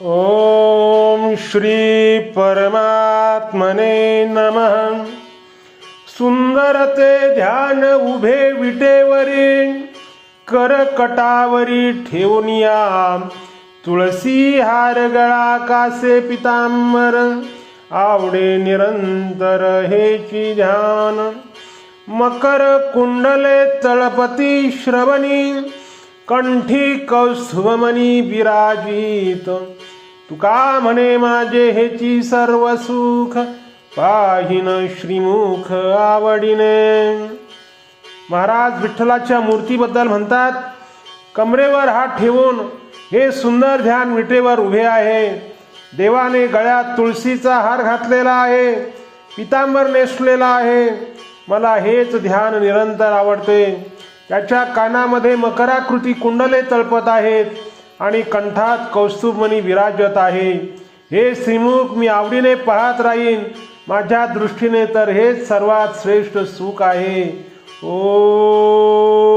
ॐ श्री परमात्मने नमः। सुंदरते ध्यान उभे विटेवरी करकटावरी ठेवूनिया तुळसी हार गळा कासे पितांबर आवडे निरंतर हेची ध्यान मकर कुंडले तळपती श्रवणी कंठी कौस्तुभमनी विराजित. तुका म्हणे माझे हेची सर्व सुख पाहिन श्रीमुख आवडीने. महाराज विठ्ठलाच्या मूर्तीबद्दल म्हणतात कमरेवर हात ठेवून हे सुंदर ध्यान विटेवर उभे आहे. देवाने गळ्यात तुळशीचा हार घातलेला आहे पितांबर नेसलेला आहे. मला हेच ध्यान निरंतर आवडते. त्याच्या कानामध्ये मकराकृती कुंडले तळपत आहेत आणि कंठात कौस्तुभमणी विराजत आहे. हे श्रीमुख मी आवडीने पाहत राहीन. माझ्या दृष्टीने तर हेच सर्वात श्रेष्ठ सुख आहे. ओ